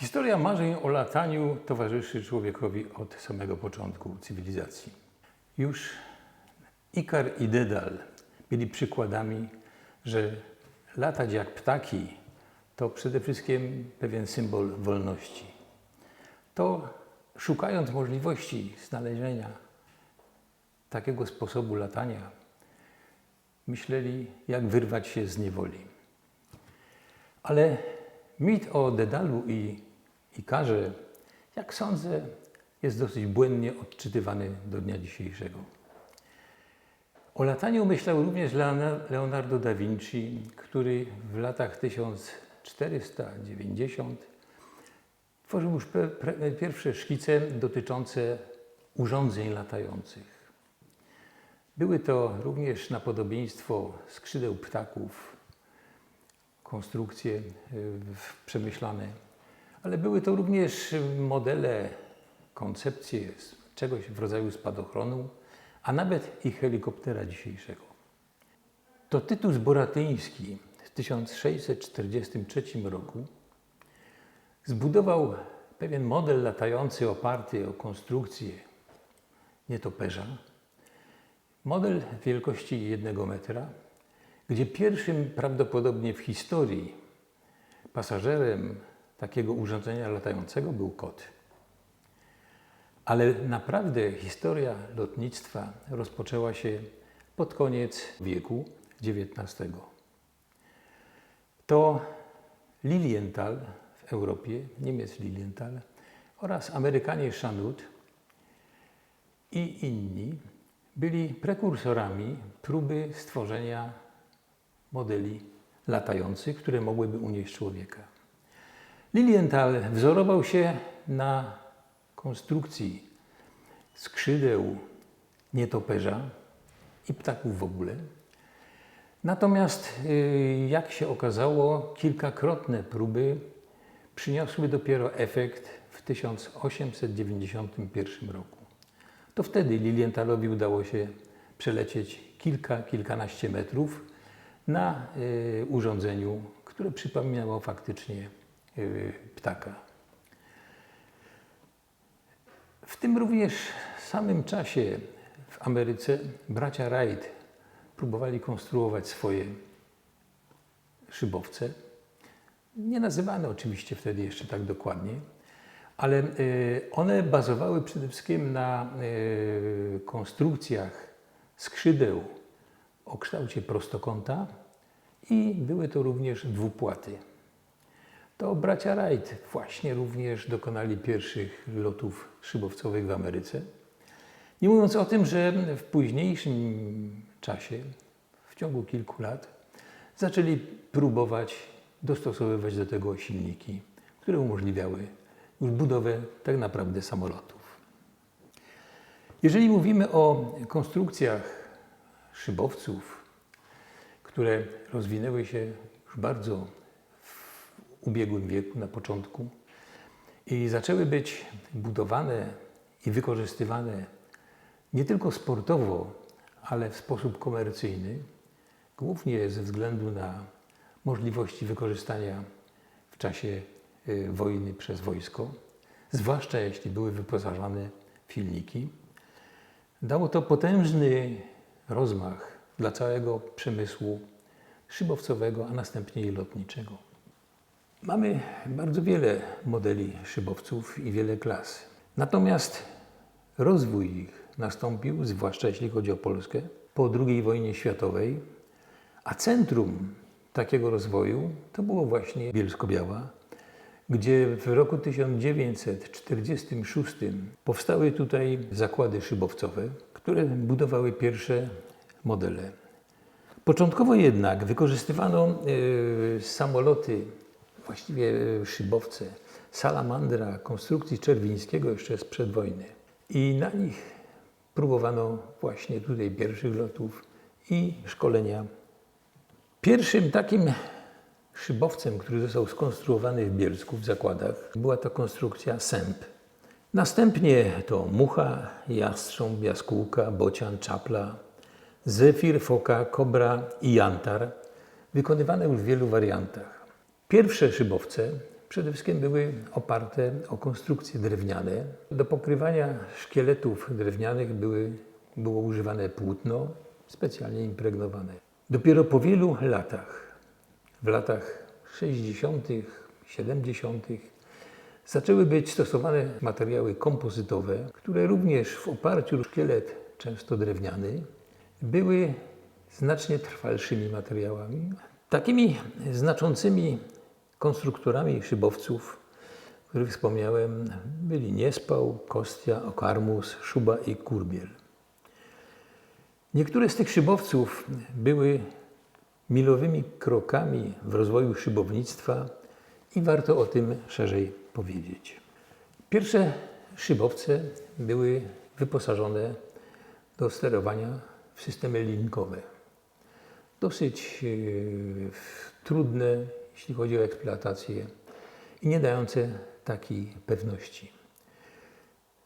Historia marzeń o lataniu towarzyszy człowiekowi od samego początku cywilizacji. Już Ikar i Dedal byli przykładami, że latać jak ptaki to przede wszystkim pewien symbol wolności. To szukając możliwości znalezienia takiego sposobu latania, myśleli, jak wyrwać się z niewoli. Ale mit o Dedalu i Ikarze, jak sądzę, jest dosyć błędnie odczytywany do dnia dzisiejszego. O lataniu myślał również Leona- Leonardo da Vinci, który w latach 1490 tworzył już pierwsze szkice dotyczące urządzeń latających. Były to również na podobieństwo skrzydeł ptaków, konstrukcje w- przemyślane, ale były to również modele, koncepcje czegoś w rodzaju spadochronu, a nawet i helikoptera dzisiejszego. To Tytus Boratyński w 1643 roku zbudował pewien model latający oparty o konstrukcję nietoperza, model wielkości jednego metra, gdzie pierwszym prawdopodobnie w historii pasażerem takiego urządzenia latającego był kot. Ale naprawdę historia lotnictwa rozpoczęła się pod koniec wieku XIX. To Lilienthal w Europie, Niemiec Lilienthal oraz Amerykanie Chanut i inni byli prekursorami próby stworzenia modeli latających, które mogłyby unieść człowieka. Lilienthal wzorował się na konstrukcji skrzydeł nietoperza i ptaków w ogóle. Natomiast, y, jak się okazało, kilkakrotne próby przyniosły dopiero efekt w 1891 roku. To wtedy Lilienthalowi udało się przelecieć kilka, kilkanaście metrów na y, urządzeniu, które przypominało faktycznie ptaka. W tym również samym czasie w Ameryce bracia Wright próbowali konstruować swoje szybowce. Nie nazywane oczywiście wtedy jeszcze tak dokładnie, ale y, one bazowały przede wszystkim na y, konstrukcjach skrzydeł o kształcie prostokąta i były to również dwupłaty. To bracia Wright właśnie również dokonali pierwszych lotów szybowcowych w Ameryce. Nie mówiąc o tym, że w późniejszym czasie, w ciągu kilku lat, zaczęli próbować dostosowywać do tego silniki, które umożliwiały już budowę tak naprawdę samolotów. Jeżeli mówimy o konstrukcjach szybowców, które rozwinęły się już bardzo ubiegłym wieku, na początku, i zaczęły być budowane i wykorzystywane nie tylko sportowo, ale w sposób komercyjny, głównie ze względu na możliwości wykorzystania w czasie y, wojny przez wojsko, zwłaszcza jeśli były wyposażane w silniki. Dało to potężny rozmach dla całego przemysłu szybowcowego, a następnie i lotniczego. Mamy bardzo wiele modeli szybowców i wiele klas. Natomiast rozwój ich nastąpił, zwłaszcza jeśli chodzi o Polskę, po II wojnie światowej, a centrum takiego rozwoju to było właśnie Bielsko-Biała, gdzie w roku 1946 powstały tutaj zakłady szybowcowe, które budowały pierwsze modele. Początkowo jednak wykorzystywano e, samoloty, właściwie e, szybowce, salamandra konstrukcji Czerwińskiego jeszcze sprzed wojny. I na nich próbowano właśnie tutaj pierwszych lotów i szkolenia. Pierwszym takim szybowcem, który został skonstruowany w Bielsku w zakładach, była to konstrukcja sęp. Następnie to mucha, jastrząb, jaskółka, bocian, czapla, zefir, foka, kobra i jantar, wykonywane już w wielu wariantach. Pierwsze szybowce przede wszystkim były oparte o konstrukcje drewniane. Do pokrywania szkieletów drewnianych były, było używane płótno specjalnie impregnowane. Dopiero po wielu latach, w latach 60., 70., zaczęły być stosowane materiały kompozytowe, które również w oparciu o szkielet, często drewniany, były znacznie trwalszymi materiałami. Takimi znaczącymi konstruktorami szybowców, o których wspomniałem, byli Niespał, Kostia, Okarmus, Szuba i Kurbiel. Niektóre z tych szybowców były milowymi krokami w rozwoju szybownictwa i warto o tym szerzej powiedzieć. Pierwsze szybowce były wyposażone do sterowania w systemy linkowe. Dosyć e, trudne, jeśli chodzi o eksploatację i nie dające takiej pewności.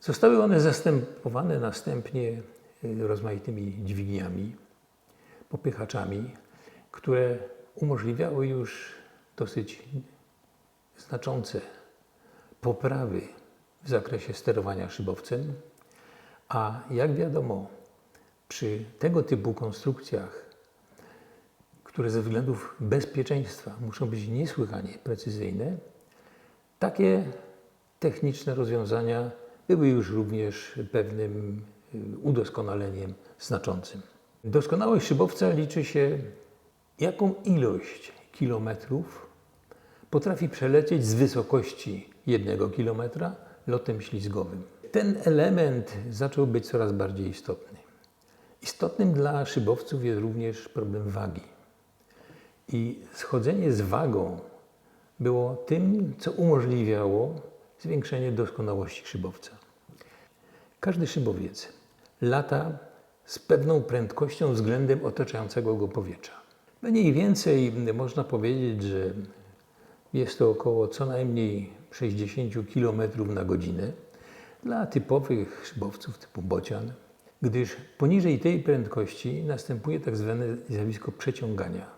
Zostały one zastępowane następnie e, rozmaitymi dźwigniami, popychaczami, które umożliwiały już dosyć znaczące poprawy w zakresie sterowania szybowcem, a jak wiadomo, przy tego typu konstrukcjach, które ze względów bezpieczeństwa muszą być niesłychanie precyzyjne, takie techniczne rozwiązania były już również pewnym y, udoskonaleniem znaczącym. Doskonałość szybowca liczy się, jaką ilość kilometrów potrafi przelecieć z wysokości jednego kilometra lotem ślizgowym. Ten element zaczął być coraz bardziej istotny. Istotnym dla szybowców jest również problem wagi. I schodzenie z wagą było tym, co umożliwiało zwiększenie doskonałości szybowca. Każdy szybowiec lata z pewną prędkością względem otaczającego go powietrza. Mniej więcej można powiedzieć, że jest to około co najmniej 60 km na godzinę dla typowych szybowców typu bocian, gdyż poniżej tej prędkości następuje tak zwane zjawisko przeciągania.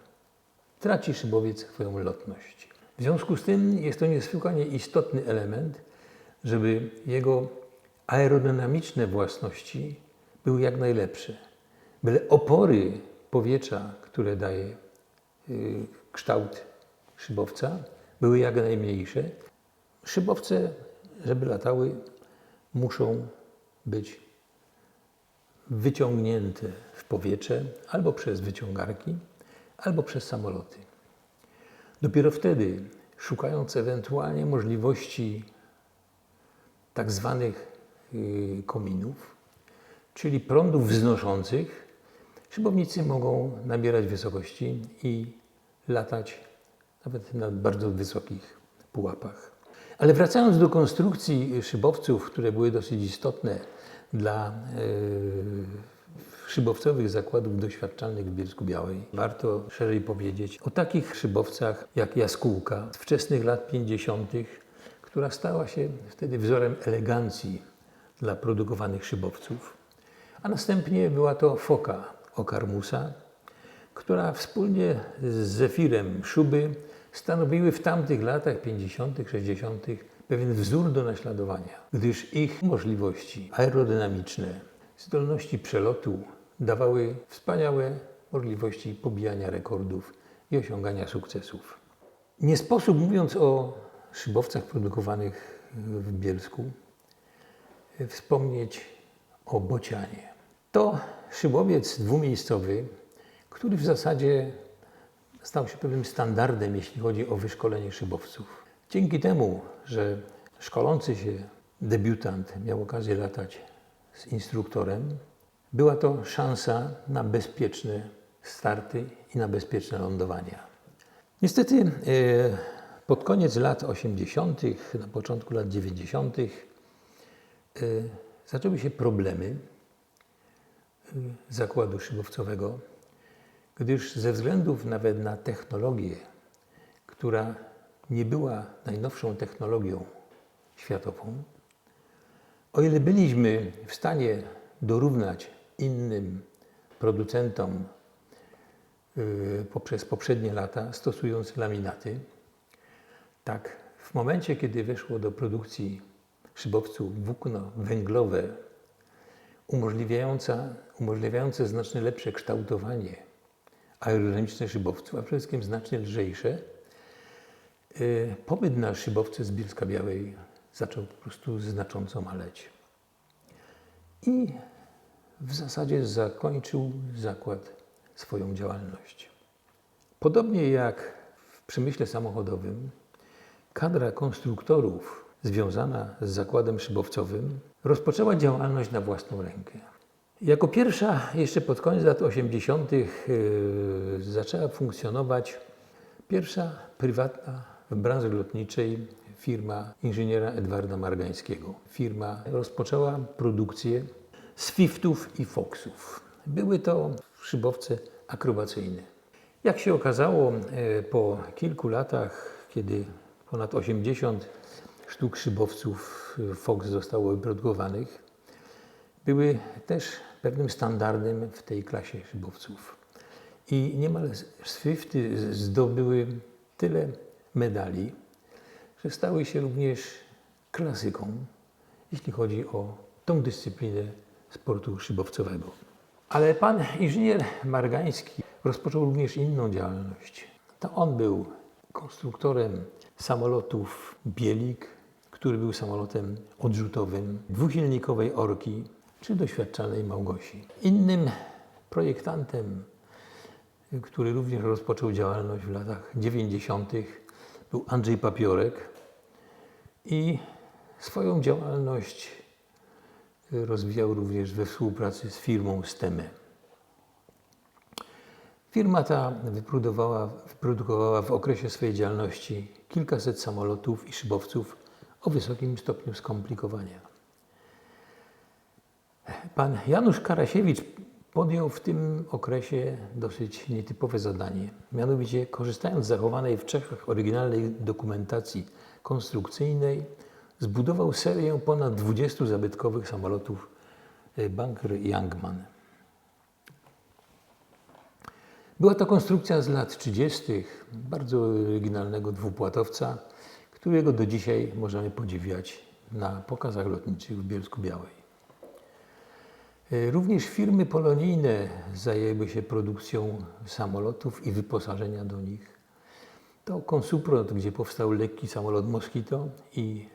Traci szybowiec swoją lotność. W związku z tym jest to niesłychanie istotny element, żeby jego aerodynamiczne własności były jak najlepsze. Byle opory powietrza, które daje y, kształt szybowca, były jak najmniejsze. Szybowce, żeby latały, muszą być wyciągnięte w powietrze albo przez wyciągarki, albo przez samoloty. Dopiero wtedy, szukając ewentualnie możliwości tak zwanych y, kominów, czyli prądów wznoszących, szybownicy mogą nabierać wysokości i latać nawet na bardzo wysokich pułapach. Ale wracając do konstrukcji szybowców, które były dosyć istotne dla yy, szybowcowych zakładów doświadczalnych w Bielsku Białej, warto szerzej powiedzieć o takich szybowcach jak Jaskółka z wczesnych lat 50., która stała się wtedy wzorem elegancji dla produkowanych szybowców. A następnie była to Foka Okarmusa, która wspólnie z Zefirem Szuby stanowiły w tamtych latach 50., 60. pewien wzór do naśladowania, gdyż ich możliwości aerodynamiczne, zdolności przelotu dawały wspaniałe możliwości pobijania rekordów i osiągania sukcesów. Nie sposób mówiąc o szybowcach produkowanych w Bielsku, wspomnieć o bocianie. To szybowiec dwumiejscowy, który w zasadzie stał się pewnym standardem, jeśli chodzi o wyszkolenie szybowców. Dzięki temu, że szkolący się debiutant miał okazję latać z instruktorem, była to szansa na bezpieczne starty i na bezpieczne lądowania. Niestety e, pod koniec lat 80., na początku lat 90., e, zaczęły się problemy e, zakładu szybowcowego gdyż ze względów nawet na technologię, która nie była najnowszą technologią światową, o ile byliśmy w stanie dorównać innym producentom yy, poprzez poprzednie lata, stosując laminaty, tak W momencie, kiedy weszło do produkcji szybowców włókno węglowe, umożliwiająca, umożliwiające znacznie lepsze kształtowanie aerodynamiczne szybowców, a przede wszystkim znacznie lżejsze, y, popyt na szybowce z Bielska Białej zaczął po prostu znacząco maleć. I w zasadzie zakończył zakład swoją działalność. Podobnie jak w przemyśle samochodowym, kadra konstruktorów związana z zakładem szybowcowym rozpoczęła działalność na własną rękę. Jako pierwsza, jeszcze pod koniec lat 80., yy, zaczęła funkcjonować pierwsza prywatna w branży lotniczej firma inżyniera Edwarda Margańskiego. Firma rozpoczęła produkcję Swiftów i Foxów. Były to szybowce akrobacyjne. Jak się okazało, e, po kilku latach, kiedy ponad 80 sztuk szybowców e, Fox zostało wyprodukowanych, były też pewnym standardem w tej klasie szybowców. I niemal Swifty zdobyły tyle medali, że stały się również klasyką, jeśli chodzi o tą dyscyplinę sportu szybowcowego. Ale pan inżynier Margański rozpoczął również inną działalność. To on był konstruktorem samolotów Bielik, który był samolotem odrzutowym, dwusilnikowej Orki czy doświadczalnej Małgosi. Innym projektantem, który również rozpoczął działalność w latach 90., był Andrzej Papiorek i swoją działalność rozwijał również we współpracy z firmą Steme. Firma ta wyprodukowała, w okresie swojej działalności kilkaset samolotów i szybowców o wysokim stopniu skomplikowania. Pan Janusz Karasiewicz podjął w tym okresie dosyć nietypowe zadanie. Mianowicie, korzystając z zachowanej w Czechach oryginalnej dokumentacji konstrukcyjnej, zbudował serię ponad 20 zabytkowych samolotów e, Bunker Youngman. Była to konstrukcja z lat 30. bardzo oryginalnego dwupłatowca, którego do dzisiaj możemy podziwiać na pokazach lotniczych w Bielsku Białej. E, Również firmy polonijne zajęły się produkcją samolotów i wyposażenia do nich. To Konsuprot, gdzie powstał lekki samolot Mosquito i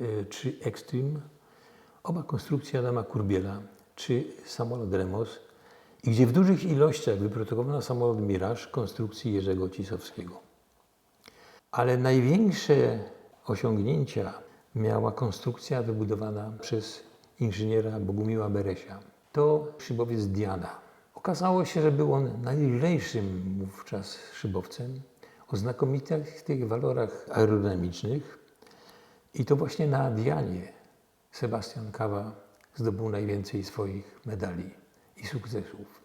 e, czy Extreme, oba konstrukcje Adama Kurbiela, czy samolot Remos, i gdzie w dużych ilościach wyprodukowano samolot Mirage konstrukcji Jerzego Cisowskiego. Ale największe osiągnięcia miała konstrukcja wybudowana przez inżyniera Bogumiła Beresia. To szybowiec Diana. Okazało się, że był on najlżejszym wówczas szybowcem o znakomitych tych walorach aerodynamicznych i to właśnie na Dianie Sebastian Kawa zdobył najwięcej swoich medali i sukcesów.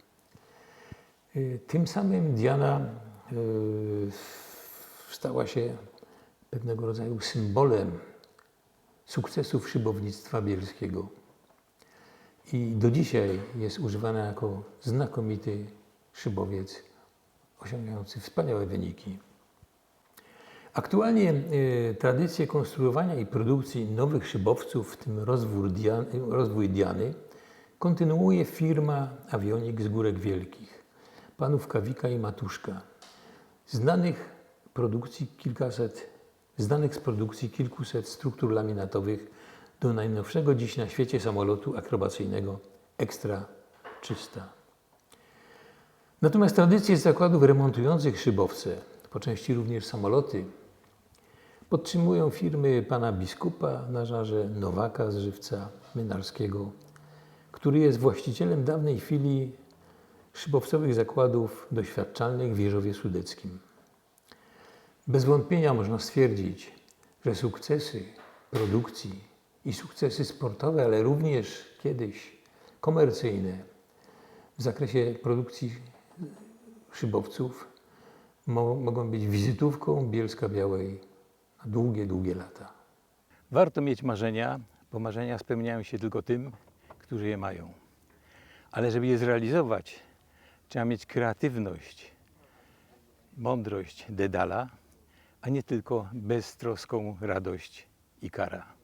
Y, Tym samym Diana y, stała się pewnego rodzaju symbolem sukcesów szybownictwa bielskiego. I do dzisiaj jest używana jako znakomity szybowiec osiągający wspaniałe wyniki. Aktualnie y, tradycję konstruowania i produkcji nowych szybowców, w tym Dian, rozwój Diany, kontynuuje firma Avionik z Górek Wielkich, panów Kawika i Matuszka, znanych produkcji kilkaset, znanych z produkcji kilkuset struktur laminatowych do najnowszego dziś na świecie samolotu akrobacyjnego Extra 300. Natomiast tradycje zakładów remontujących szybowce, po części również samoloty, podtrzymują firmy pana biskupa na żarze Nowaka z Żywca Mynarskiego, który jest właścicielem dawnej filii szybowcowych zakładów doświadczalnych w Jeżowie Sudeckim. Bez wątpienia można stwierdzić, że sukcesy produkcji i sukcesy sportowe, ale również kiedyś komercyjne w zakresie produkcji szybowców mo mogą być wizytówką Bielska Białej na długie, długie lata. Warto mieć marzenia, bo marzenia spełniają się tylko tym, którzy je mają. Ale żeby je zrealizować, trzeba mieć kreatywność, mądrość Dedala a nie tylko beztroską radość i kara.